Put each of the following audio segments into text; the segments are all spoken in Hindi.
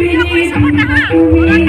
Pinis ang mga tuwing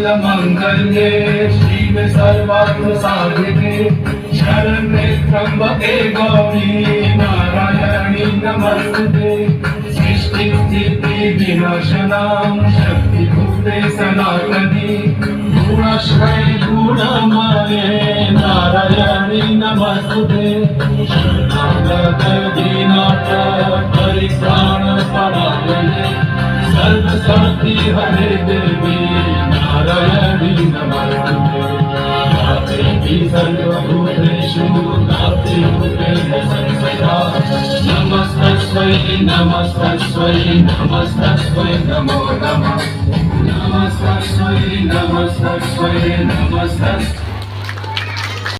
मंगल मंगल ने मङ्गल्ये शिवे सर्वार्थसाधिके शरणे त्र्यम्बके गौरी नारायणी नमस्ते। सृष्टि स्थिति विनाशनाम शक्ति शक्तिभूते सनातनी। गुणश्रय गुणमय नारायणी नमस्ते। परिप्राण परिप्राणपरायणे सर्वशक्ति हरे देवी। सर्वभूतेषु सर्वदा नमस्तस्वै नमस्तस्वै नमस्तस्वै नमो नमः नमस्तस्वै नमस्तस्वै नमस्तस्वै